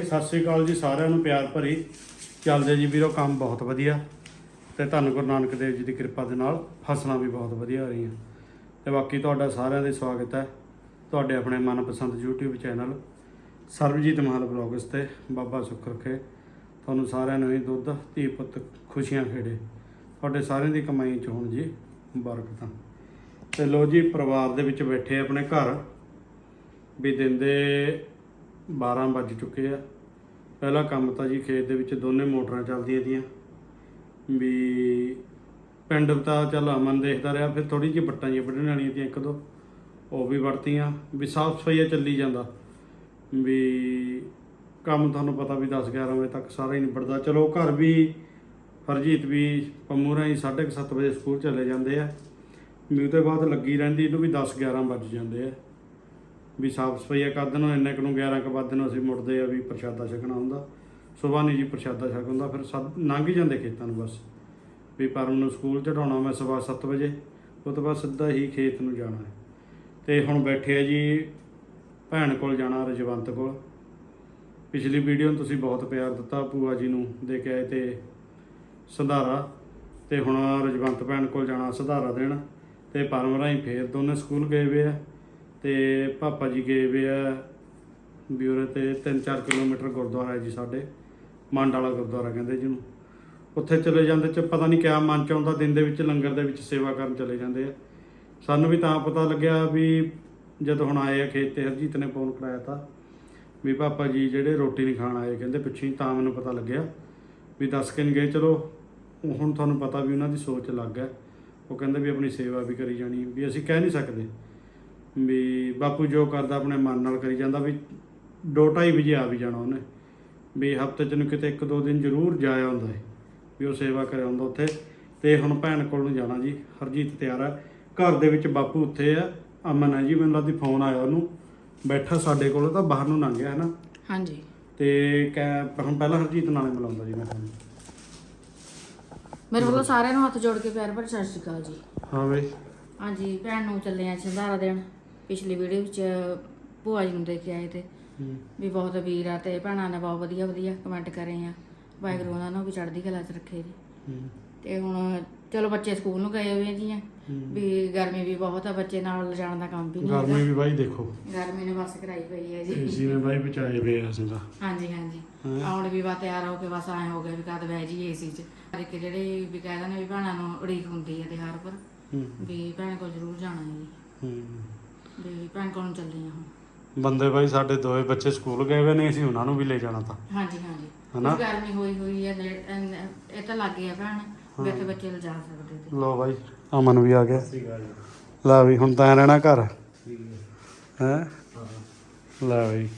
ਸਤਿ ਸ੍ਰੀ ਅਕਾਲ ਜੀ ਸਾਰਿਆਂ ਨੂੰ, ਪਿਆਰ ਭਰੀ ਚੱਲਦੇ ਜੀ ਵੀਰੋ, ਕੰਮ ਬਹੁਤ ਵਧੀਆ ਤੇ ਧੰਨ ਗੁਰੂ ਨਾਨਕ ਦੇਵ ਜੀ ਦੀ ਕਿਰਪਾ ਦੇ ਨਾਲ ਫਸਲਾਂ ਵੀ ਬਹੁਤ ਵਧੀਆ ਹੋ ਰਹੀਆਂ। ਤੇ ਬਾਕੀ ਤੁਹਾਡਾ ਸਾਰਿਆਂ ਦਾ ਸਵਾਗਤ ਹੈ ਤੁਹਾਡੇ ਆਪਣੇ ਮਨਪਸੰਦ YouTube channel Sarabjit Mahal blogs ਤੇ। ਬਾਬਾ ਸੁੱਖ ਰੱਖੇ ਤੁਹਾਨੂੰ ਸਾਰਿਆਂ ਨੂੰ ਹੀ ਦੁੱਧ, ਧੀ ਪੁੱਤ ਖੁਸ਼ੀਆਂ ਖੇੜੇ। ਤੁਹਾਡੇ ਸਾਰਿਆਂ ਦੀ ਕਮਾਈ ਚ ਹੋਣ ਜੀ ਬਰਕਤਾਂ ਤੇ। ਲੋ ਜੀ, ਪਰਿਵਾਰ ਦੇ ਵਿੱਚ ਬੈਠੇ ਆਪਣੇ ਘਰ। ਵੀ ਦਿੰਦੇ 12 ਵੱਜ ਚੁੱਕੇ ਆ। ਪਹਿਲਾ ਕੰਮ ਤਾਂ ਜੀ ਖੇਤ ਦੇ ਵਿੱਚ ਦੋਨੇ ਮੋਟਰਾਂ ਚੱਲਦੀਆਂ ਦੀਆਂ ਵੀ ਪਿੰਡ ਤਾਂ ਚੱਲ ਅਮਨ ਦੇਖਦਾ ਰਿਹਾ, ਫਿਰ ਥੋੜੀ ਜਿਹੀ ਬੱਟਾਂ ਜਿਹੀਆਂ ਵੱਢਣ ਵਾਲੀਆਂ ਤੀਆਂ ਇੱਕ ਦੋ, ਉਹ ਵੀ ਵਰਤੀਆਂ ਵੀ ਸਾਫ਼ ਸਫਾਈਆ ਚੱਲੀ ਜਾਂਦਾ। ਵੀ ਕੰਮ ਤੁਹਾਨੂੰ ਪਤਾ ਵੀ 10 11 ਵਜੇ ਤੱਕ ਸਾਰਾ ਹੀ ਨਿਬੜਦਾ। ਚਲੋ ਘਰ ਵੀ ਹਰਜੀਤ ਵੀ ਪੰਮੂਰਾ ਹੀ 7:30 ਵਜੇ ਸਕੂਲ ਚਲੇ ਜਾਂਦੇ ਆ। ਵੀ ਉਹਦੇ ਬਾਅਦ ਲੱਗੀ ਰਹਿੰਦੀ, ਇਹਨੂੰ ਵੀ 10 11 ਵੱਜ ਜਾਂਦੇ ਆ। ਵੀ ਸਾਫ਼ ਸਫਾਈਆ ਕਰ ਦੇਣਾ ਇੰਨੇ ਕੁ ਨੂੰ 11 ਕੁ ਵੱਜੇ ਨੂੰ ਅਸੀਂ ਮੁੜਦੇ ਆ ਵੀ ਪ੍ਰਸ਼ਾਦਾ ਛਕਣਾ ਹੁੰਦਾ। ਸੁਬਾਹ ਨਹੀਂ ਜੀ ਪ੍ਰਸ਼ਾਦਾ ਛਕ ਹੁੰਦਾ, ਫਿਰ ਸੱਤ ਲੰਘ ਹੀ ਜਾਂਦੇ ਖੇਤਾਂ ਨੂੰ ਬਸ। ਵੀ ਪਰਮ ਨੂੰ ਸਕੂਲ ਚੜਾਉਣਾ ਮੈਂ ਸਵਾ 7 ਵਜੇ, ਉਹ ਤੋਂ ਬਾਅਦ ਸਿੱਧਾ ਹੀ ਖੇਤ ਨੂੰ ਜਾਣਾ ਹੈ। ਤੇ ਹੁਣ ਬੈਠੇ ਆ ਜੀ ਭੈਣ ਕੋਲ ਜਾਣਾ, ਰਜਵੰਤ ਕੋਲ। ਪਿਛਲੀ ਵੀਡੀਓ ਨੂੰ ਤੁਸੀਂ ਬਹੁਤ ਪਿਆਰ ਦਿੱਤਾ ਭੂਆ ਜੀ ਨੂੰ ਦੇ ਕੇ ਆਏ ਤੇ ਸੰਧਾਰਾ। ਤੇ ਹੁਣ ਰਜਵੰਤ ਭੈਣ ਕੋਲ ਜਾਣਾ, ਸੰਧਾਰਾ ਦੇਣ। ਤੇ ਪਰਮ ਰਾਹੀਂ ਫੇਰ ਦੋਨੇ ਸਕੂਲ ਗਏ ਵੇ ਆ। ਤੇ ਪਾਪਾ ਜੀ ਗਏ ਵੇ ਆ ਬਿਊਰੇ ਤੇ 3-4 ਕਿਲੋਮੀਟਰ ਗੁਰਦੁਆਰਾ ਹੈ ਜੀ ਸਾਡੇ ਮੰਡ ਵਾਲਾ ਗੁਰਦੁਆਰਾ ਕਹਿੰਦੇ ਜਿਹਨੂੰ। ਉੱਥੇ ਚਲੇ ਜਾਂਦੇ ਚ ਪਤਾ ਨਹੀਂ ਕਿਆ ਮਨ ਚ ਆਉਂਦਾ, ਦਿਨ ਦੇ ਵਿੱਚ ਲੰਗਰ ਦੇ ਵਿੱਚ ਸੇਵਾ ਕਰਨ ਚਲੇ ਜਾਂਦੇ ਆ। ਸਾਨੂੰ ਵੀ ਤਾਂ ਪਤਾ ਲੱਗਿਆ ਵੀ ਜਦੋਂ ਹੁਣ ਆਏ ਆ ਖੇਤ ਤੇ, ਹਰਜੀਤ ਨੇ ਫੋਨ ਕਰਾਇਆ ਤਾਂ, ਵੀ ਪਾਪਾ ਜੀ ਜਿਹੜੇ ਰੋਟੀ ਨਹੀਂ ਖਾਣ ਆਏ, ਕਹਿੰਦੇ ਪਿੱਛੇ ਤਾਂ ਮੈਨੂੰ ਪਤਾ ਲੱਗਿਆ ਵੀ ਦੱਸ ਕੇ ਨਹੀਂ ਗਏ। ਚਲੋ ਹੁਣ ਤੁਹਾਨੂੰ ਪਤਾ ਵੀ ਉਹਨਾਂ ਦੀ ਸੋਚ ਅਲੱਗ ਹੈ। ਉਹ ਕਹਿੰਦੇ ਵੀ ਆਪਣੀ ਸੇਵਾ ਵੀ ਕਰੀ ਜਾਣੀ ਵੀ ਅਸੀਂ ਕਹਿ ਨਹੀਂ ਸਕਦੇ। ਵੀ ਬਾਪੂ ਜੋ ਕਰਦਾ ਆਪਣੇ ਮਨ ਨਾਲ ਕਰੀ ਜਾਂਦਾ ਵੀ 2:30 ਵਜੇ ਆ ਵੀ ਜਾਣਾ ਉਹਨੇ। ਵੀ ਹਫ਼ਤੇ ਚ ਨੂੰ ਕਿਤੇ ਇੱਕ ਦੋ ਦਿਨ ਜ਼ਰੂਰ ਜਾਇਆ ਹੁੰਦਾ ਹੈ ਵੀ ਉਹ ਸੇਵਾ ਕਰਿਆ ਹੁੰਦਾ ਉੱਥੇ। ਤੇ ਹੁਣ ਭੈਣ ਕੋਲ ਨੂੰ ਜਾਣਾ ਜੀ ਹਰਜੀਤ ਤਿਆਰ ਹੈ ਘਰ ਦੇ ਵਿੱਚ ਬਾਪੂ ਉੱਥੇ ਆ। ਅਮਨ ਹੈ ਜੀ ਮੈਨੂੰ ਲੱਗਦੀ ਫੋਨ ਆਇਆ ਉਹਨੂੰ। ਬੈਠਾ ਸਾਡੇ ਕੋਲ ਤਾਂ ਬਾਹਰ ਨੂੰ ਲੰਘ ਗਿਆ ਹੈ ਨਾ ਹਾਂਜੀ। ਤੇ ਕਹਿ ਹੁਣ ਪਹਿਲਾਂ ਹਰਜੀਤ ਨਾਲੇ ਮਿਲਾਉਂਦਾ ਜੀ ਮੈਂ ਤੁਹਾਨੂੰ। ਮੇਰੇ ਵੱਲੋਂ ਸਾਰਿਆਂ ਨੂੰ ਹੱਥ ਜੋੜ ਕੇ ਪਿਆਰ ਭਰੀ ਸਤਿ ਸ਼੍ਰੀ ਅਕਾਲ ਜੀ। ਹਾਂ ਬਈ। ਹਾਂਜੀ ਭੈਣ ਨੂੰ ਚੱਲੇ ਆ ਸੰਧਾਰਾ ਦੇਣ। ਪਿਛਲੀ ਵੀਡੀਓ ਵਿੱਚ ਭੂਆ ਜੀ ਨੂੰ ਦੇ ਕੇ ਆਏ ਤੇ। ਵੀ ਬਹੁਤ ਵੀਰ ਆ ਤੇ ਭੈਣਾਂ ਨੇ ਬਹੁਤ ਵਧੀਆ ਵਧੀਆ ਕਮੈਂਟ ਕਰੇ ਆ। ਵਾਹਿਗੁਰੂ ਉਹਨਾਂ ਨੂੰ ਵੀ ਚੜ੍ਹਦੀ ਕਲਾ 'ਚ ਰੱਖੇ ਜੀ। ਤੇ ਹੁਣ ਚਲੋ ਬੱਚੇ ਸਕੂਲ ਨੂੰ ਗਏ ਹੋਏ ਜੀ ਆ। ਵੀ ਗਰਮੀ ਵੀ ਬਹੁਤ ਆ ਬੱਚੇ ਨਾਲ ਲਿਜਾਣ ਦਾ ਕੰਮ ਵੀ ਨਹੀਂ ਗਰਮੀ ਵੀ ਬਾਈ ਦੇਖੋ। ਗਰਮੀ ਨੇ ਬਸ ਕਰਾਈ ਪਈ ਹੈ ਜੀ। ਏਸੀ ਨੇ ਬਾਈ ਬਚਾਏ ਵੇ ਆ ਅਸੀਂ ਤਾਂ ਹਾਂਜੀ। ਹਾਂਜੀ? ਆਉਣ ਵੀ ਵਾ ਤਿਆਰ ਹੋ ਕੇ ਬਸ ਐ ਹੋ ਗਿਆ ਵੀ ਕਦ ਬਹਿ ਜੀ ਏਸੀ 'ਚ। ਇੱਕ ਜਿਹੜੇ ਵੀ ਕਹਿ ਦਿੰਦੇ ਵੀ ਭੈਣਾਂ ਨੂੰ ਉਡੀਕ ਹੁੰਦੀ ਹੈ ਤਿਉਹਾਰ ਪਰ। ਵੀ ਭੈਣ ਕੋਲ ਜ਼ਰੂਰ ਜਾਣਾ ਹੈ ਜੀ। ਹੂੰ। ਵੀ ਭੈਣ ਕੋਲ ਨੂੰ ਚੱਲੇ ਆ ਹੁਣ। ਬੰਦੇ ਬਾਈ ਸਾਡੇ ਦੋਵੇਂ ਬੱਚੇ ਸਕੂਲ ਗਏ ਹੋਏ ਨੇ ਅਸੀਂ ਉਹਨਾਂ ਨੂੰ ਵੀ ਲੈ ਜਾਣਾ ਤਾਂ। ਹਾਂਜੀ ਹਾਂਜੀ। ਹਨਾ? ਗਰਮੀ ਹੋਈ ਹੋਈ ਹੈ ਅਹ ਇਹ ਤਾਂ ਲੱਗੇ ਆ ਭੈਣ ਵੀ ਇੱਥੇ ਬੱਚੇ ਲਿਜਾ ਸਕਦੇ ਤੇ। ਲੋ ਬਾਈ ਅਮਨ ਵੀ ਆ ਗਿਆ। ਲੈ ਵੀ ਹੁਣ ਤਾਂ ਰਹਿਣਾ ਘਰ। ਹੈ। ਲੈ ਬਈ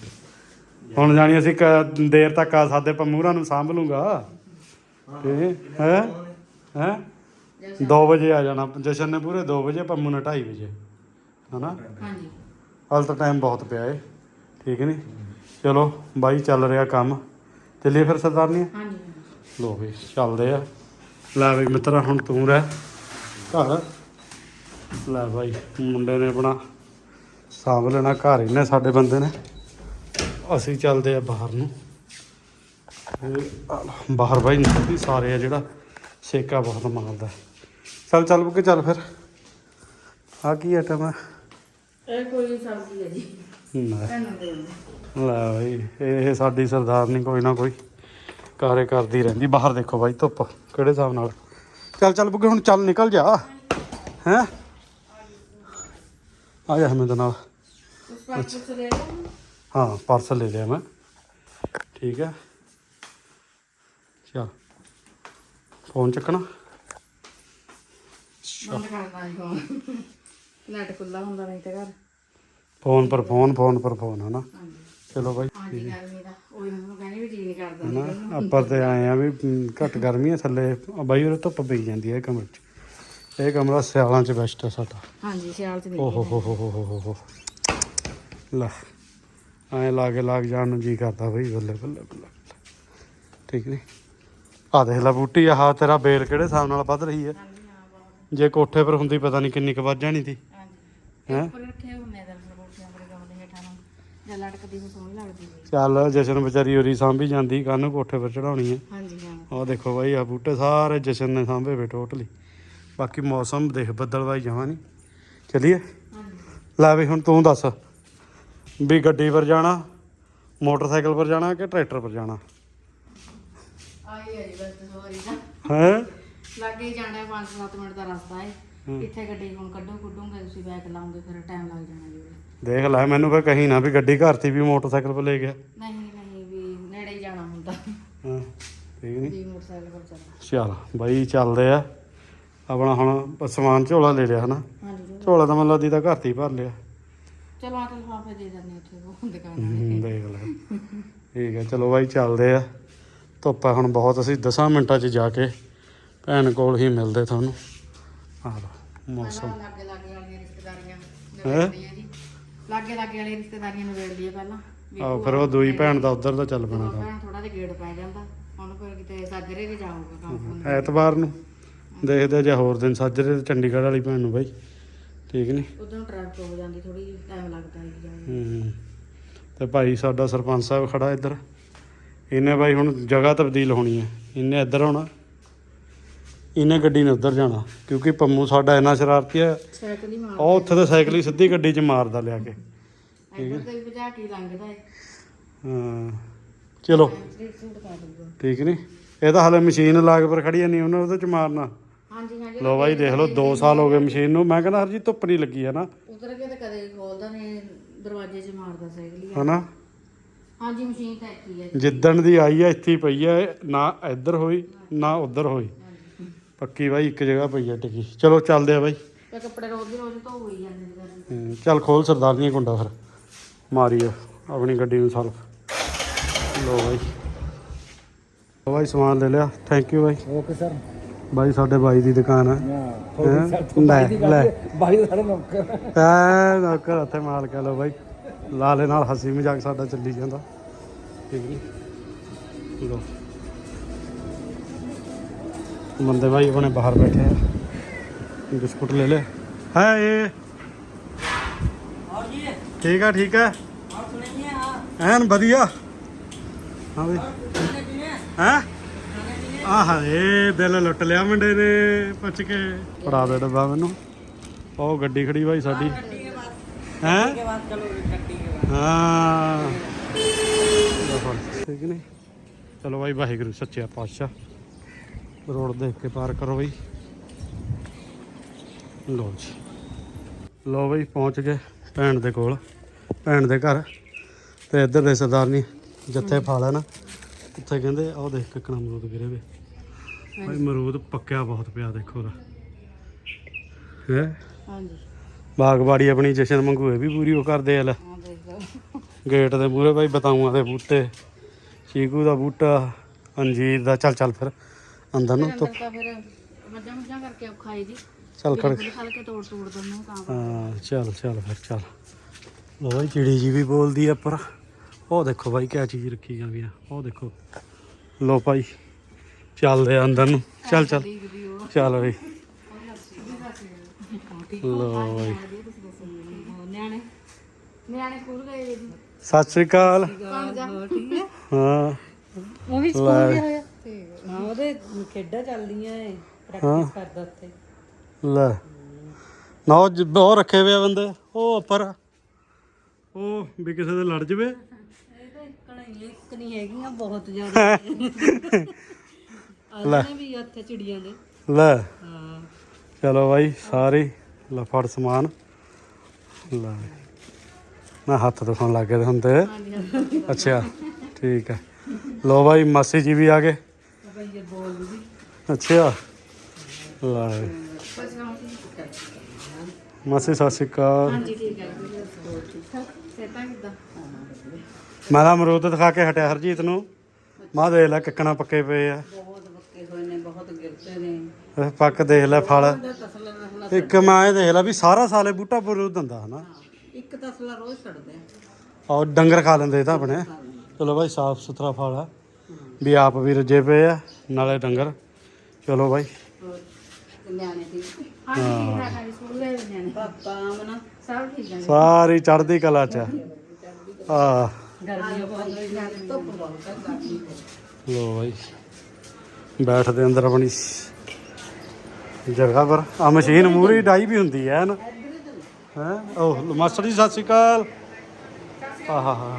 ਹੁਣ ਜਾਣੀ ਅਸੀਂ ਕ- ਦੇਰ ਤੱਕ ਆ ਸਾਡੇ ਪੰਮੂਰਾਂ ਨੂੰ ਸਾਂਭ ਲੂੰਗਾ। ਤੇ ਹੈ। ਹੈ? 2 ਵਜੇ ਆ ਜਾਣਾ ਜਸ਼ਨ ਨੇ ਪੂਰੇ 2 ਵਜੇ ਪੰਮੂ ਨੇ 2:30 ਵਜੇ। ਹਨਾ? ਹਾਂਜੀ। ਹਾਲ ਤਾਂ ਟਾਈਮ ਬਹੁਤ ਪਿਆ ਏ। ਠੀਕ ਨਹੀਂ ਚਲੋ ਬਾਈ ਚੱਲ ਰਿਹਾ ਕੰਮ। ਚੱਲੀਏ ਫਿਰ ਸਰਦਾਰਨੀ? ਹਾਂਜੀ। ਲੋ ਵੀ ਚੱਲਦੇ ਆ। ਲੈ ਬਈ ਮਿੱਤਰਾ ਹੁਣ ਤੂੰ ਰਹਿ। ਘਰ। ਲੈ ਬਾਈ ਮੁੰਡੇ ਨੇ ਆਪਣਾ ਸਾਂਭ ਲੈਣਾ। ਘਰ ਹੀ ਨੇ ਸਾਡੇ ਬੰਦੇ ਨੇ। ਅਸੀਂ ਚੱਲਦੇ ਆ ਬਾਹਰ ਨੂੰ। ਬਾਹਰ ਬਾਈ ਨਿਕਲਦੀ ਸਾਰੇ ਆ ਜਿਹੜਾ ਸੇਕਾ ਬਹੁਤ ਮਾਰਦਾ। ਚੱਲ ਚੱਲ ਬੁੱਕੇ ਚੱਲ ਫਿਰ। ਆ ਕੀ ਆਈਟਮ ਹੈ ਇਹ ਕੋਈ ਸਬਜ਼ੀ ਹੈ ਜੀ। ਲੈ। ਭੈਣ ਨੂੰ ਦੇ ਦਿੰਦੇ। ਲੈ ਬਈ ਇਹ ਸਾਡੀ ਸਰਦਾਰਨੀ ਕੋਈ ਨਾ ਕੋਈ ਕਾਰੇ ਕਰਦੀ ਰਹਿੰਦੀ। ਬਾਹਰ ਦੇਖੋ ਬਾਈ ਧੁੱਪ ਕਿਹੜੇ ਹਿਸਾਬ ਨਾਲ? ਚੱਲ ਚੱਲ ਬੁੱਗੇ ਹੁਣ ਚੱਲ ਨਿਕਲ ਜਾ। ਹੈ? ਆ ਜਾ ਹਮੇ ਨਾਲ। ਉਸ ਪਾਸ ਕੁਛ ਲੈ ਲਓ ਹਾਂ ਪਾਰਸਲ ਲੈ ਲਿਆ ਮੈਂ। ਠੀਕ ਹੈ। ਚਲ। ਫੋਨ ਚੱਕਣਾ। ਬੰਦ ਕਰਦਾ ਨੈਟ ਖੁੱਲਾ ਹੁੰਦਾ ਨਹੀਂ ਤੇ ਘਰ। ਫੋਨ ਪਰ ਫੋਨ ਫੋਨ ਪਰ ਫੋਨ ਹਨਾ? ਚਲੋ ਬਾਈ। ਹਾਂਜੀ ਗਰਮੀ ਦਾ। ਉਹ ਮੈਨੂੰ ਕਹਿੰਦੀ ਵੀ ਜੀ ਨਹੀਂ ਕਰਦਾ। ਹਨਾ? ਨੂੰ। ਆਪਾਂ ਤੇ ਆਏ ਆ ਵੀ ਘੱਟ ਗਰਮੀ ਹੈ ਥੱਲੇ। ਆ ਬਾਈ ਉਹ ਧੁੱਪ ਪਈ ਜਾਂਦੀ ਹੈ ਕਮਰੇ 'ਚ। ਇਹ ਕਮਰਾ ਸਿਆਲਾਂ 'ਚ ਬੈਸਟ ਹੈ ਸਾਡਾ। ਹਾਂਜੀ ਸਿਆਲ ਚ ਨਹੀਂ ਓ ਹੋ ਹੋ ਹੋ ਹੋ ਹੋ ਲੈ ਐਂ ਲਾ ਕੇ ਲਾਗ ਜਾਣ ਨੂੰ ਜੀ ਕਰਦਾ ਬਈ ਬੱਲੇ ਬੱਲੇ ਬੱਲੇ। ਠੀਕ ਨਹੀਂ ਆ ਦੇਖ ਲੈ ਬੂਟੀ ਆਹ ਤੇਰਾ ਬੇਲ ਕਿਹੜੇ ਹਿਸਾਬ ਨਾਲ ਵੱਧ ਰਹੀ ਹੈ ਜੇ ਕੋਠੇ ਪਰ ਹੁੰਦੀ ਪਤਾ ਨਹੀਂ ਕਿੰਨੀ ਕੁ ਵੱਧ ਜਾਣੀ ਸੀ ਹੈਂ? ਉੱਪਰ ਰੱਖੇ ਹੁੰਦੇ ਆ ਦਰਸਲ ਬੋਟੀਆਂ ਬੜੇ ਗਮਲੇ ਹੇਠਾਂ ਨੂੰ। ਜੇ ਲਟਕਦੀ ਵੀ ਸੋਹਣੀ ਲੱਗਦੀ ਹੈ ਚੱਲ ਜਸ਼ਨ ਵਿਚਾਰੀ ਉਰੀ ਸਾਂਭੀ ਜਾਂਦੀ ਕੱਲ ਨੂੰ ਕੋਠੇ ਪਰ ਚੜਾਉਣੀ ਹੈ। ਹਾਂਜੀ ਹਾਂ। ਆਹ ਦੇਖੋ ਬਾਈ ਆ ਬੂਟੇ ਸਾਰੇ ਜਸ਼ਨ ਨੇ ਸਾਂਭੇ ਵੇ ਟੋਟਲੀ ਬਾਕੀ ਮੌਸਮ ਦੇਖ ਬੱਦਲ ਬਾਈ ਜਮਾ ਨਹੀਂ ਚਲਿਏ? ਹਾਂਜੀ। ਲੈ ਵੀ ਹੁਣ ਤੂੰ ਦੱਸ ਵੀ ਗੱਡੀ ਪਰ ਜਾਣਾ ਮੋਟਰਸਾਈਕਲ ਪਰ ਜਾਣਾ ਕਿ ਟਰੈਕਟਰ ਪਰ ਜਾਣਾ? ਆਈ ਹੈ ਜੀ ਬਸ ਸਵਾਰੀ ਦਾ। ਹੈ? ਲੱਗੇ ਜਾਣਾ 5-7 ਮਿੰਟ ਦਾ ਰਸਤਾ ਹੈ। ਇੱਥੇ ਗੱਡੀ ਹੁਣ ਕੱਢੋ ਕੁੱਢੋਗੇ ਤੁਸੀਂ ਬੈਕ ਲਾਉਂਗੇ ਫਿਰ ਟਾਈਮ ਲੱਗ ਜਾਣਾ ਜੀ ਦੇਖ ਲੈ ਮੈਨੂੰ ਕੋਈ ਕਹੀ ਨਾ ਵੀ ਗੱਡੀ ਘਰ ਤੀ ਵੀ ਮੋਟਰਸਾਈਕਲ ਪਰ ਲੈ ਗਿਆ। ਨਹੀਂ ਨਹੀਂ ਵੀ ਨੇੜੇ ਹੀ ਜਾਣਾ ਹੁੰਦਾ। ਹਾਂ ਠੀਕ ਨਹੀਂ ਜੀ ਮੋਟਰਸਾਈਕਲ ਪਰ ਚੱਲਣਾ। ਚੱਲ ਬਾਈ ਚੱਲਦੇ ਆ। ਆਪਣਾ ਹੁਣ ਸਮਾਨ ਝੋਲਾ ਲੈ ਲਿਆ ਹਨਾ? ਹਾਂਜੀ ਝੋਲਾ ਤਾਂ ਮਤਲਬ ਦੀ ਤਾਂ ਘਰ ਤੇ ਭਰ ਲਿਆ। ਚਲੋ ਆ ਤਾਂ ਲਿਫਾਫੇ ਦੇ ਦਿੰਦੇ ਉੱਥੇ ਉਹ ਦੁਕਾਨ ਵਾਲੇ ਹੂੰ, ਦੇਖ ਲੈ। ਠੀਕ ਹੈ ਚਲੋ ਬਾਈ ਚੱਲਦੇ ਆ। ਧੁੱਪ ਹੁਣ ਬਹੁਤ ਅਸੀਂ 10 ਮਿੰਟਾਂ 'ਚ ਜਾ ਕੇ ਭੈਣ ਕੋਲ ਹੀ ਮਿਲਦੇ ਤੁਹਾਨੂੰ। ਲਓ। ਮੌਸਮ। ਲਾਗੇ ਲਾਗੇ ਵਾਲੀਆਂ ਰਿਸ਼ਤੇਦਾਰੀਆਂ ਹੈਂ? ਨਿਬੇੜਦੀਆਂ ਜੀ। ਲਾਗੇ ਲਾਗੇ ਵਾਲੀਆਂ ਰਿਸ਼ਤੇਦਾਰੀਆਂ ਨਿਬੇੜ ਲਈਏ ਪਹਿਲਾਂ। ਵੀ ਆਹ ਫਿਰ ਉਹ ਦੂਈ ਭੈਣ ਦਾ ਉਧਰ ਦਾ ਚੱਲ ਪੈਣਾ ਭੂਆ ਕੰਮ ਭੈਣ ਥੋੜਾ ਜਿਹਾ ਗੇੜ ਪੈ ਜਾਂਦਾ ਹੁਣ ਫਿਰ ਕਿਤੇ ਸਾਜਰੇ ਵੀ ਜਾਊਗਾ ਕੰਮ। ਐਤਵਾਰ ਨੂੰ ਦੇਖਦੇ ਜੇ ਹੋਰ ਦਿਨ ਸਾਜਰੇ ਤੇ ਚੰਡੀਗੜ੍ਹ ਵਾਲੀ ਭੈਣ ਨੂੰ ਬਾਈ। ਠੀਕ ਨਹੀਂ ਉਦੋਂ ਨੂੰ ਟ੍ਰੈਫਿਕ ਹੋ ਜਾਂਦੀ ਥੋੜੀ ਟਾਈਮ ਲੱਗਦਾ ਹੈ ਜਾਣ ਹੂੰ ਤੇ ਭਾਈ ਸਾਡਾ ਸਰਪੰਚ ਸਾਹਿਬ ਖੜਾ ਇੱਧਰ। ਇਹਨੇ ਬਾਈ ਹੁਣ ਜਗ੍ਹਾ ਤਬਦੀਲ ਹੋਣੀ ਹੈ। ਇਹਨੇ ਇੱਧਰ ਆਉਣਾ। ਇਹਨੇ ਗੱਡੀ ਨੇ ਉੱਧਰ ਜਾਣਾ ਕਿਉਂਕਿ ਪੰਮੂ ਸਾਡਾ ਇੰਨਾ ਸ਼ਰਾਰਤੀ ਹੈ ਸਾਈਕਲ ਹੀ ਮਾਰ ਉਹ ਉੱਥੇ ਤਾਂ ਸਾਈਕਲ ਹੀ ਸਿੱਧੀ ਗੱਡੀ 'ਚ ਮਾਰਦਾ ਲਿਆ ਕੇ। ਇੱਧਰ ਤੇ ਵੀ ਭਜਾ ਕੇ ਹੀ ਲੰਘਦਾ ਹੈ ਹਾਂ ਚਲੋ। ਕਰ ਦੂਗਾ ਠੀਕ ਨਹੀਂ ਇਹ ਤਾਂ ਹਲੇ ਮਸ਼ੀਨ ਲਾ ਕੇ ਪਰ ਖੜੀ ਨਹੀਂ ਉਹਨੇ ਉਹਦੇ 'ਚ ਮਾਰਨਾ। ਹਾਂਜੀ ਹਾਂਜੀ। ਲੋ ਬਾਈ ਦੇਖ ਲਓ 2 ਸਾਲ ਹੋ ਗਏ ਮਸ਼ੀਨ ਨੂੰ। ਮੈਂ ਕਹਿੰਦਾ ਹਰ ਜੀ ਧੁੱਪ ਨਹੀਂ ਲੱਗੀ ਹੈ ਨਾ। ਉਧਰ ਕੇ ਤਾਂ ਕਦੇ ਖੋਲਦਾ ਨੇ ਦਰਵਾਜ਼ੇ 'ਚ ਮਾਰਦਾ ਸਾਈਕਲ ਹੀ ਹਨਾ? ਹਾਂਜੀ ਮਸ਼ੀਨ ਤਾਂ ਇੱਕ ਹੀ ਹੈ ਜਿੱਦਣ ਦੀ ਆਈ ਹੈ ਇੱਥੇ ਹੀ ਪਈ ਹੈ ਨਾ ਇੱਧਰ ਹੋਈ ਨਾ ਉੱਧਰ ਹੋਈ। ਪੱਕੀ ਬਾਈ ਇੱਕ ਜਗ੍ਹਾ ਪਈ ਹੈ ਟਿਕੀ। ਚਲੋ ਚੱਲਦੇ ਆ ਬਾਈ। ਤੇ ਕੱਪੜੇ ਰੋਜ਼ ਦੀ ਰੋਜ਼ ਧੋ ਹੋਈ ਜਾਂਦੇ ਨੇ ਚੱਲ ਖੋਲ ਸਰਦਾਰਨੀਆਂ ਕੁੰਡਾ ਫਿਰ। ਮਾਰੀਓ ਆਪਣੀ ਗੱਡੀ ਨੂੰ ਸਲਫ। ਲੋ ਬਾਈ। ਲਓ ਬਾਈ ਸਮਾਨ ਲੈ ਲਿਆ। ਥੈਂਕ ਯੂ ਬਾਈ। ਓਕੇ ਸਰ ਬਾਈ ਸਾਡੇ ਬਾਈ ਦੀ ਦੁਕਾਨ ਹੈ ਹੈਂ? ਲੈ ਲੈ। ਬਾਈ ਦਾ ਸਾਡਾ ਨੌਕਰ ਐ ਨੌਕਰ ਉੱਥੇ ਮਾਲ ਕਹ ਲੋ ਬਾਈ। ਲਾਲੇ ਨਾਲ ਹੱਸੀ ਮਜ਼ਾਕ ਸਾਡਾ ਚੱਲੀ ਜਾਂਦਾ। ਠੀਕ ਨਹੀਂ ਲੋ ਬੰਦੇ ਭਾਈ ਆਪਣੇ ਬਾਹਰ ਬੈਠੇ ਆ। ਬਿਸਕੁਟ ਲੈ ਲੈ। ਹੈ? ਇਹ ਠੀਕ ਆ ਠੀਕ ਆ? ਐਨ ਵਧੀਆ। ਹਾਂ ਬਈ। ਹੈ? ਆਹ ਇਹ ਦਿਲ ਲੁੱਟ ਲਿਆ ਮੁੰਡੇ ਨੇ ਪੁੱਛ ਕੇ। ਫੜਾ ਦੇ ਡੱਬਾ ਮੈਨੂੰ। ਉਹ ਗੱਡੀ ਖੜੀ ਭਾਈ ਸਾਡੀ। ਹੈ? ਹਾਂ। ਠੀਕ ਨਹੀਂ? ਚਲੋ ਭਾਈ ਵਾਹਿਗੁਰੂ ਸੱਚਿਆ ਪਾਤਸ਼ਾਹ। ਰੋਡ ਦੇਖ ਕੇ ਪਾਰ ਕਰੋ ਬਈ। ਲੋ ਜੀ। ਲੋ ਬਈ ਪਹੁੰਚ ਗਏ ਭੈਣ ਦੇ ਕੋਲ ਭੈਣ ਦੇ ਘਰ। ਤੇ ਇੱਧਰ ਦੇ ਸਰਦਾਰਨੀ ਜਿੱਥੇ ਫਲ ਹੈ ਨਾ ਉੱਥੇ ਕਹਿੰਦੇ ਆਹ ਦੇਖ ਕਿੱਕਣਾ ਅਮਰੂਦ ਗਿਰੇ ਵੇ। ਭਾਈ ਅਮਰੂਦ ਪੱਕਿਆ ਬਹੁਤ ਪਿਆ ਦੇਖੋ ਦਾ ਹੈ? ਹਾਂਜੀ। ਬਾਗਬਾੜੀ ਆਪਣੀ ਜਸ਼ਨ ਮੰਗੂਏ ਵੀ ਪੂਰੀ ਉਹ ਕਰਦੇ ਆ ਲੈ। ਗੇਟ ਦੇ ਮੂਹਰੇ ਭਾਈ ਬਤਾਊਆਂ ਦੇ ਬੂਟੇ। ਚੀਕੂ ਦਾ ਬੂਟਾ ਅੰਜੀਰ ਦਾ ਚੱਲ ਚੱਲ ਫਿਰ। ਅੰਦਰ ਨੂੰ ਤਾਂ ਫਿਰ ਮੱਝਾਂ ਮੁੱਝਾਂ ਕਰਕੇ ਔਖਾ ਹੈ ਜੀ। ਚੱਲ ਖੜ ਹਲਕੇ ਤੋੜ ਤੋੜ ਦਿੰਦੇ ਹਾਂ ਤਾਂ ਹਾਂ ਚੱਲ ਚੱਲ ਫਿਰ ਚੱਲ। ਲੋ ਭਾਈ ਚਿੜੀ ਜੀ ਵੀ ਬੋਲਦੀ ਆ ਪਰ ਉਹ ਦੇਖੋ ਭਾਈ ਕਿਆ ਚੀਜ਼ ਰੱਖੀ ਜਾਂਦੀ ਆ। ਉਹ ਦੇਖੋ। ਲੋ ਭਾਈ ਚੱਲਦੇ ਆ ਅੰਦਰ ਨੂੰ। ਚੱਲ ਚੱਲ। ਚੱਲ ਬਈ। ਲੋ ਭਾਈ ਨਿਆਣੇ। ਨਿਆਣੇ ਸਕੂਲ ਗਏ ਜੀ। ਸਤਿ ਸ੍ਰੀ ਅਕਾਲ। ਹਾਂ? ਉਹ ਵੀ ਸਕੂਲ ਗਿਆ ਹੋਇਆ। ਹਾਂ ਉਹਦੇ ਖੇਡਾਂ ਚੱਲਦੀਆਂ ਏ ਹਾਂ। ਪ੍ਰੈਕਟਿਸ ਕਰਦਾ ਉੱਥੇ। ਲੈ। ਨਾ ਉਹ ਜ- ਉਹ ਰੱਖੇ ਹੋਏ ਆ ਬੰਦੇ ਉਹ ਉੱਪਰ। ਉਹ ਵੀ ਕਿਸੇ ਦੇ ਲੜ ਜਵੇ। ਇਹ ਤਾਂ ਇੱਕ ਨਹੀਂ ਇੱਕ ਨਹੀਂ ਹੈਗੀਆਂ ਬਹੁਤ ਜ਼ਿਆਦਾ ਆਲੇ ਵੀ ਉੱਥੇ ਚਿੜੀਆਂ ਦੇ ਲੈ। ਹਾਂ। ਚਲੋ ਬਾਈ ਸਾਰੇ ਲੈ ਫੜ ਸਮਾਨ। ਲੈ। ਨਾ ਹੱਥ ਦੁਖਣ ਲੱਗ ਗਏ ਹੁੰਦੇ। ਅੱਛਾ ਠੀਕ ਹੈ ਲੋ ਬਾਈ ਮਾਸੀ ਜੀ ਵੀ ਆ ਗਏ। ਇਹ ਬੋਲ ਵੀ ਅੱਛਾ। ਲੈ ਮਾਸੀ ਸਤਿ ਸ਼੍ਰੀ ਅਕਾਲ। ਹਾਂਜੀ ਠੀਕ ਹੈ। ਸੇਤਾ ਕਿੱਦਾਂ? ਮੈਂ ਤਾਂ ਅਮਰੂਦ ਦਿਖਾ ਕੇ ਹਟਿਆ ਹਰਜੀਤ ਨੂੰ। ਮਾਂ ਦੇਖ ਲੈ ਕਿੱਕਣਾ ਪੱਕੇ ਪਏ ਆ। ਬਹੁਤ ਬੱਕੇ ਹੋਏ ਨੇ ਬਹੁਤ ਗਿਰਤੇ ਨੇ। ਪੱਕ ਦੇਖ ਲੈ ਫਲ। ਇੱਕ ਮੈਂ ਇਹ ਦੇਖ ਲੈ ਵੀ ਸਾਰਾ ਸਾਲੇ ਬੂਟਾ ਅਮਰੂਦ ਦਿੰਦਾ ਹਨਾ? ਇੱਕ ਤਸਲਾ ਰੋਜ਼ ਛੱਡਦੇ ਆ। ਔਰ ਡੰਗਰ ਖਾ ਲੈਂਦੇ ਇਹ ਤਾਂ ਆਪਣੇ। ਚਲੋ ਭਾਈ ਸਾਫ਼ ਸੁਥਰਾ ਫਲ ਆ। ਵੀ ਆਪ ਵੀ ਰੱਜੇ ਪਏ ਆ, ਨਾਲੇ ਡੰਗਰ। ਚਲੋ ਬਾਈ। ਨਿਆਣੇ ਦੀ ਹਾਂਜੀ ਠੀਕ ਠਾਕ ਹੈ। ਸਕੂਲ ਗਏ ਨਿਆਣੇ ਪਾਪਾ ਮਨਾ ਸਭ ਠੀਕ ਹੈ ਸਾਰੀ ਚੜ੍ਹਦੀ ਕਲਾ ਚ ਆ। ਆ ਗਰਮੀ ਬਹੁਤ ਧੁੱਪ ਬਹੁਤ ਹੈ ਲੋ ਬਾਈ। ਬੈਠਦੇ ਅੰਦਰ ਆਪਣੀ। ਜਗ੍ਹਾ ਪਰ। ਆ ਮਸ਼ੀਨ ਮੂਰੀ ਡਾਈ ਵੀ ਹੁੰਦੀ ਹੈ ਨਾ ਹੈ? ਉਹ ਮਾਸਟਰ ਜੀ, ਸਤਿ ਸ਼੍ਰੀ ਅਕਾਲ। ਆਹਾ ਹਾ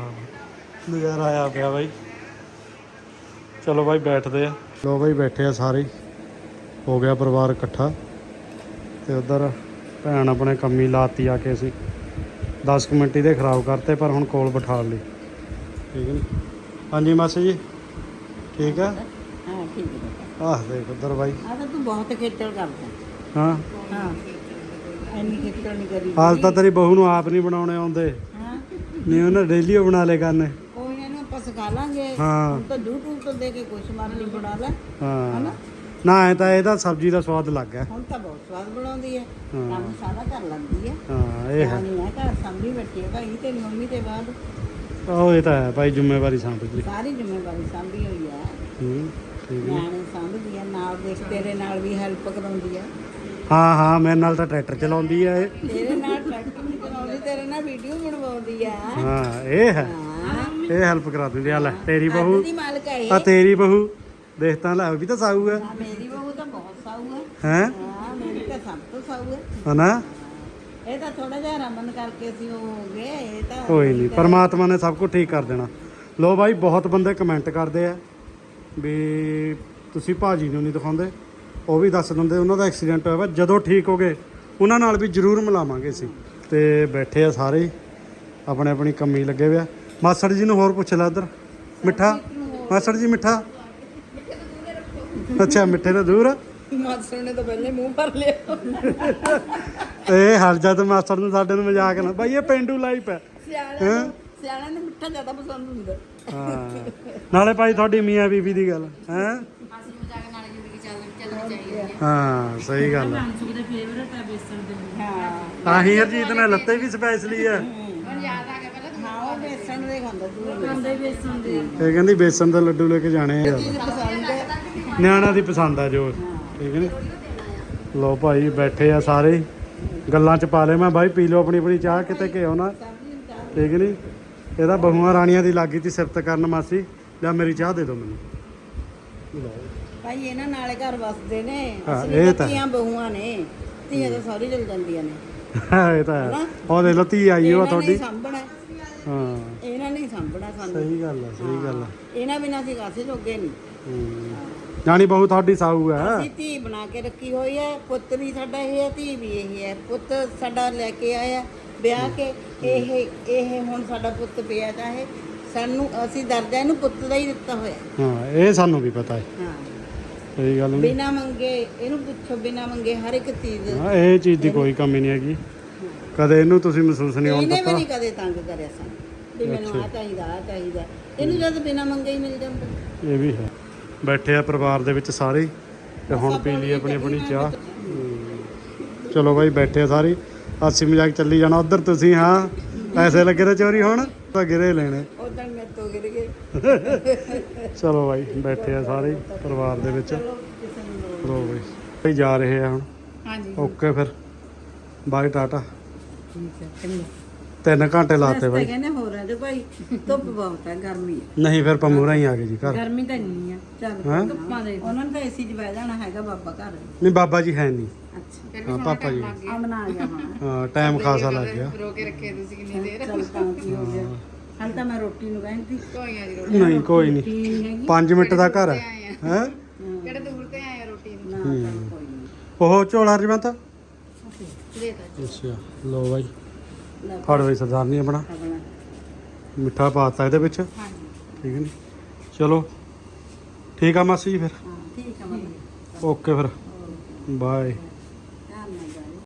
ਨਜ਼ਾਰਾ ਆਇਆ ਪਿਆ ਬਾਈ। ਚਲੋ ਬਾਈ ਬੈਠਦੇ ਆ। ਲੋ ਬਾਈ ਬੈਠੇ ਆ ਸਾਰੇ। ਹੀ। ਗਿਆ ਪਰਿਵਾਰ ਇਕੱਠਾ। ਤੇ ਉਧਰ ਭੈਣ ਆਪਣੇ ਕੰਮੀ ਲਾਤੀ ਆ ਕੇ ਅਸੀਂ। 10 ਕੁ ਮਿੰਟ ਇਹਦੇ ਖਰਾਬ ਕਰਤੇ ਪਰ ਹੁਣ ਕੋਲ ਬਿਠਾ ਲਈ। ਠੀਕ ਹੈ ਨੀ? ਹਾਂਜੀ ਮਾਸੀ ਜੀ ਠੀਕ ਆ? ਹਾਂ ਠੀਕ ਹੈ। ਆਹ ਦੇਖ ਉਧਰ ਬਾਈ। ਆ ਤਾਂ ਤੂੰ ਬਹੁਤ ਖੇਚਲ ਕਰਦਾ। ਹਾਂ? ਹਾਂ। ਐਨੀ ਖੇਚਲ ਨਹੀਂ ਕਰੀ ਅੱਜ ਤਾਂ ਤੇਰੀ ਬਹੂ ਨੂੰ ਆਪ ਨਹੀਂ ਬਣਾਉਣੇ ਆਉਂਦੇ। ਹਾਂ। ਨਹੀਂ ਉਹਨਾਂ ਡੇਲੀ ਉਹ ਬਣਾ ਲੇ ਕਰਨੇ। ਕੋਈ ਨਾ ਇਹਨੂੰ ਆਪਾਂ ਸਿਖਾ ਲਾਂਗੇ। ਹਾਂ। ਹੁਣ ਤਾਂ YouTube ਤੋਂ ਦੇਖ ਕੇ ਕੁਛ ਮਰਜ਼ੀ ਬਣਾ ਲੈ। ਹਾਂ। ਹਨਾ? ਨਾ ਐ ਤਾਂ ਇਹਦਾ ਸਬਜ਼ੀ ਦਾ ਸਵਾਦ ਲੱਗ ਗਿਆ ਹੁਣ ਤਾਂ ਬਹੁਤ ਸਵਾਦ ਬਣਾਉਂਦੀ ਹੈ। ਹਾਂ। ਕੰਮ ਸਾਰਾ ਕਰ ਲੈਂਦੀ ਹੈ। ਹਾਂ ਇਹ ਹੈ। ਨਹੀਂ ਹੈ ਘਰ ਸਾਂਭੀ ਬੈਠੀ ਹੈ ਭਾਈ ਤੇਰੀ ਮੰਮੀ ਦੇ ਬਾਅਦ ਉਹ ਇਹ ਤਾਂ ਹੈ ਭਾਈ ਜ਼ਿੰਮੇਵਾਰੀ ਸੰਭ ਲਈ ਸਾਰੀ ਜ਼ਿੰਮੇਵਾਰੀ ਸਾਂਭੀ ਹੋਈ ਹੈ। ਹੂੰ ਠੀਕ ਹੈ। ਨਿਆਣੇ ਸਾਂਭਦੀ ਹੈ ਨਾਲ ਦੇਖ ਤੇਰੇ ਨਾਲ ਵੀ ਹੈਲਪ ਕਰਾਉਂਦੀ ਹੈ। ਹਾਂ ਹਾਂ ਮੇਰੇ ਨਾਲ ਤਾਂ ਟਰੈਕਟਰ ਚਲਾਉਂਦੀ ਹੈ। ਇਹ ਤੇਰੇ ਨਾਲ ਟਰੈਕਟਰ ਵੀ ਚਲਾਉਂਦੀ ਤੇਰੇ ਨਾਲ ਵੀਡੀਓ ਬਣਵਾਉਂਦੀ ਹੈ। ਹਾਂ ਇਹ ਹੈ। ਹਾਂ। ਇਹ ਹੈਲਪ ਕਰਾ ਦਿੰਦੀ ਆ ਲੈ ਤੇਰੀ ਬਹੂ ਅੱਧ ਦੀ ਮਾਲਕ ਹੈ ਇਹ। ਆ ਤੇਰੀ ਬਹੂ। ਦੇਖ ਤਾਂ ਲੈ ਉਹ ਵੀ ਤਾਂ ਸਾਊ ਹੈ। ਹਾਂ, ਮੇਰੀ ਬਹੂ ਤਾਂ ਬਹੁਤ ਸਾਊ ਹੈ। ਹੈ? ਹਾਂ ਮੇਰੀ ਤਾਂ ਸਭ ਤੋਂ ਸਾਊ ਹੈ। ਹਨਾ ਇਹ ਤਾਂ ਥੋੜਾ ਜਿਹਾ ਰਮਨ ਕਰਕੇ ਅਸੀਂ ਉਹ ਹੋ ਗਏ ਇਹ ਤਾਂ ਕੋਈ ਨਹੀਂ ਪਰਮਾਤਮਾ ਨੇ ਸਭ ਕੁਝ ਠੀਕ ਕਰ ਦੇਣਾ। ਲੋ ਬਾਈ ਬਹੁਤ ਬੰਦੇ ਕਮੈਂਟ ਕਰਦੇ ਆ ਵੀ ਤੁਸੀਂ ਭਾਜੀ ਨੂੰ ਨਹੀਂ ਦਿਖਾਉਂਦੇ। ਉਹ ਵੀ ਦੱਸ ਦਿੰਦੇ ਉਹਨਾਂ ਦਾ ਐਕਸੀਡੈਂਟ ਹੋਇਆ ਵਾ ਜਦੋਂ ਠੀਕ ਹੋ ਗਏ ਉਹਨਾਂ ਨਾਲ ਵੀ ਜ਼ਰੂਰ ਮਿਲਾਵਾਂਗੇ ਅਸੀਂ। ਤੇ ਬੈਠੇ ਆ ਸਾਰੇ ਆਪਣੇ ਆਪਣੀ ਕੰਮੀ ਲੱਗੇ ਹੋਏ ਆ। ਮਾਸੜ ਜੀ ਨੂੰ ਹੋਰ ਪੁੱਛ ਲੈ ਇੱਧਰ ਮਿੱਠਾ? ਮਾਸੜ ਜੀ ਮਿੱਠਾ? ਅੱਛਾ ਮਿੱਠੇ ਤੋਂ ਦੂਰ? ਮਾਸੜ ਨੇ ਤਾਂ ਪਹਿਲੇ ਮੂੰਹ ਭਰ ਲਿਆ। ਇਹ ਹਰ ਜਦ ਮਾਸੜ ਨੂੰ ਸਾਡੇ ਨੂੰ ਮਜ਼ਾਕ ਨਾ ਬਾਈ ਇਹ ਪਿੰਡੂ ਲਾਈਫ ਹੈ। ਸਿਆਣਿਆਂ ਨੂੰ ਸਿਆਣਿਆਂ ਨੂੰ ਮਿੱਠਾ ਜ਼ਿਆਦਾ ਪਸੰਦ ਹੁੰਦਾ। ਹਾਂ। ਨਾਲੇ ਭਾਈ ਤੁਹਾਡੀ ਮੀਆਂ ਬੀਬੀ ਦੀ ਗੱਲ ਹੈ? ਹੈ। ਸਹੀ ਗੱਲ ਹੈ। ਅੰਸ਼ੂ ਦੇ ਫੇਵਰਟ ਹੈ ਬੇਸਣ ਦੇ ਹਾਂ। ਤਾਂ ਹੀ ਹਰਜੀਤ ਨੇ ਲੱਤੇ ਵੀ ਸਪੈਸ਼ਲੀ ਹੈ ਹੁਣ ਯਾਦ ਆ ਗਿਆ ਪਹਿਲਾਂ ਹਾਂ ਉਹ ਬੇਸਣ ਦੇ ਖਾਂਦਾ ਤੂੰ ਖਾਂਦੇ ਬੇਸਣ ਦੇ। ਇਹ ਕਹਿੰਦੀ ਬੇਸਨ ਦੇ ਲੱਡੂ ਲੈ ਕੇ ਜਾਣੇ ਆ। ਚੀਜ਼ ਪਸੰਦ ਹੈ। ਨਿਆਣਿਆਂ ਦੀ ਪਸੰਦ ਆ ਜੋ ਠੀਕ ਨੇ? ਲੋ ਭਾਈ ਬੈਠੇ ਆ ਸਾਰੇ। ਗੱਲਾਂ ਚ ਪਾ ਲੈ ਮੈਂ ਬਾਈ ਪੀ ਲਓ ਆਪਣੀ ਆਪਣੀ ਚਾਹ ਕਿਤੇ ਕਿ ਨਾ। ਠੀਕ ਨਹੀਂ ਇਹਦਾ ਬਹੂਆਂ ਰਾਣੀਆਂ ਦੀ ਲੱਗੀ ਤੀ ਸਿਫਤ ਕਰਨ ਮਾਸੀ। ਲੈ ਮੇਰੀ ਚਾਹ ਦੇ ਦਿਓ ਮੈਨੂੰ। ਲਓ ਭਾਈ ਇਹਨਾਂ ਨਾਲੇ ਘਰ ਵਸਦੇ ਨੇ। ਹਾਂ, ਇਹ ਤਾਂ ਧੀਆਂ ਬਹੂਆਂ ਨੇ। ਧੀਆਂ ਤਾਂ ਸੌਰੀ ਚਲ ਜਾਂਦੀਆਂ ਨੇ। ਇਹ ਤਾਂ ਹੈ। ਉਹ ਦੇ ਲੋ ਧੀ ਆਈ ਉਹ ਇਹਨਾਂ ਨੇ ਹੀ ਤੁਹਾਡੀ। ਸਾਂਭਣਾ। ਹਾਂ ਇਹਨਾਂ ਨੇ ਹੀ ਸਾਂਭਣਾ ਸਾਨੂੰ। ਸਹੀ ਗੱਲ ਆ ਸਹੀ ਗੱਲ ਆ। ਇਹਨਾਂ ਬਿਨਾਂ ਅਸੀਂ ਕਾਸੇ ਜੋਗੇ ਨਹੀਂ। ਹੂੰ। ਜਾਣੀ ਬਹੂ ਤੁਹਾਡੀ ਸਾਊ ਹੈ ਅਸੀਂ ਧੀ ਬਣਾ ਕੇ ਰੱਖੀ ਹੋਈ ਹੈ ਪੁੱਤ ਵੀ ਸਾਡਾ ਇਹ ਹੈ ਧੀ ਵੀ ਇਹ ਹੈ ਪੁੱਤ ਸਾਡਾ ਲੈ ਕੇ ਆਇਆ ਵਿਆਹ ਕੇ। ਇਹ ਇਹ ਹੁਣ ਸਾਡਾ ਪੁੱਤ ਪਿਆ ਤਾਂ ਇਹ ਸਾਨੂੰ ਅਸੀਂ ਦਰਜਾ ਇਹਨੂੰ ਪੁੱਤ ਦਾ ਹੀ ਦਿੱਤਾ ਹੋਇਆ। ਹਾਂ ਇਹ ਸਾਨੂੰ ਵੀ ਪਤਾ ਹੈ। ਹਾਂ। ਸਹੀ ਗੱਲ ਨਹੀਂ ਬਿਨਾ ਮੰਗੇ ਇਹਨੂੰ ਪੁੱਛੋ ਬਿਨਾ ਮੰਗੇ ਹਰ ਇੱਕ ਚੀਜ਼। ਹਾਂ ਇਹ ਚੀਜ਼ ਦੀ ਕੋਈ ਕਮੀ ਨਹੀਂ ਹੈਗੀ। ਕਦੇ ਇਹਨੂੰ ਤੁਸੀਂ ਮਹਿਸੂਸ ਨਹੀਂ ਹੋਣ ਇਹਨੇ ਵੀ ਦਿੱਤਾ? ਨਹੀਂ ਕਦੇ ਤੰਗ ਕਰਿਆ ਸਾਨੂੰ ਵੀ ਮੈਨੂੰ ਆ ਚਾਹੀਦਾ ਆ ਚਾਹੀਦਾ। ਇਹਨੂੰ ਜਦ ਬਿਨਾ ਮੰਗੇ ਹੀ ਮਿਲ ਜਾਂਦਾ। ਇਹ ਵੀ ਹੈ। ਬੈਠੇ ਆ ਪਰਿਵਾਰ ਦੇ ਵਿੱਚ ਸਾਰੇ ਹੀ, ਤੇ ਹੁਣ ਪੀ ਲਈ ਆਪਣੀ ਆਪਣੀ ਚਾਹ। ਚਲੋ ਬਾਈ ਬੈਠੇ ਆ ਸਾਰੇ। ਹਾਸੀ ਮਜ਼ਾਕ ਚੱਲੀ ਜਾਣਾ ਉਧਰ ਤੁਸੀਂ ਹਾਂ? ਪੈਸੇ ਲੱਗੇ ਤੇ ਚੋਰੀ ਹੋਣ ਤਾਂ ਗਿਰੇ ਲੈਣੇ। ਉਦੋਂ ਮੈਂ ਤੋਂ ਗਿਰ ਗਏ। ਚਲੋ ਬਾਈ ਬੈਠੇ ਆ ਸਾਰੇ ਹੀ ਪਰਿਵਾਰ ਦੇ ਵਿੱਚ। ਲੋ ਬਾਈ ਬਾਈ ਜਾ ਰਹੇ ਆ ਹੁਣ। ਹਾਂਜੀ। ਓਕੇ ਫਿਰ। Bye tata. ਠੀਕ ਹੈ ਚੰਗਾ। ਤਿੰਨ ਘੰਟੇ ਲਾਤੇ ਬਾਈ। ਕਹਿੰਦੇ ਹੋ ਰਹੇ ਤੇ ਭਾਈ ਧੁੱਪ ਬਹੁਤ ਹੈ ਗਰਮੀ ਹੈ ਨਹੀਂ ਫਿਰ ਪੰਮੂਰਾ ਹੀ ਆ ਗਏ ਜੀ ਘਰ। ਗਰਮੀ ਤਾਂ ਨਹੀਂ ਆ ਚੱਲ? ਧੁੱਪਾਂ ਦੇ। ਉਹਨਾਂ ਨੂੰ ਤਾਂ ਏਸੀ 'ਚ ਬਹਿ ਜਾਣਾ ਹੈਗਾ ਬਾਬਾ ਘਰ। ਨਹੀਂ ਬਾਬਾ ਜੀ ਹੈ ਨਹੀਂ। ਅੱਛਾ। ਹਾਂ ਪਾਪਾ ਜੀ। ਆਮਨਾ ਆ ਗਿਆ ਹਾਂ ਟਾਈਮ ਖਾਸਾ ਲੱਗ ਗਿਆ। ਰੋ ਕੇ ਰੱਖੇ ਤੁਸੀਂ ਕਿੰਨੀ ਦੇਰ। ਚੱਲ ਤਾਂ ਕੀ ਹੋ ਗਿਆ। ਹਾਲ ਤਾਂ ਮੈਂ ਰੋਟੀ ਨੂੰ ਕਹਿੰਦੀ। ਕੋਈਆਂ ਜੀ ਨਹੀਂ ਕੋਈ ਨਹੀਂ। ਕੀ ਹੈਗੀ। 5 ਮਿੰਟ ਦਾ ਘਰ ਹੈ। ਹੈ? ਕਿਹੜੇ ਦੂਰ ਤੇ ਆਏ ਰੋਟੀ ਨੂੰ? ਨਾ ਕੋਈ ਨਹੀਂ। ਉਹ ਝੋਲਾ ਰਜਵੰਤ ਦੇ ਅੱਛਾ ਲੋ ਬਾਈ। ਲੈ ਫੜ ਬਈ ਸਰਦਾਰਨੀ ਆਪਣਾ। ਆਪਣਾ। ਮਿੱਠਾ ਪਾਤਾ ਇਹਦੇ ਵਿੱਚ। ਹਾਂਜੀ। ਠੀਕ ਹੈ ਨੀ? ਚਲੋ। ਠੀਕ ਆ ਮਾਸੀ ਜੀ ਫਿਰ। ਹਾਂ ਠੀਕ ਆ ਮੰਮੀ ਓਕੇ ਫਿਰ। ਬਾਏ।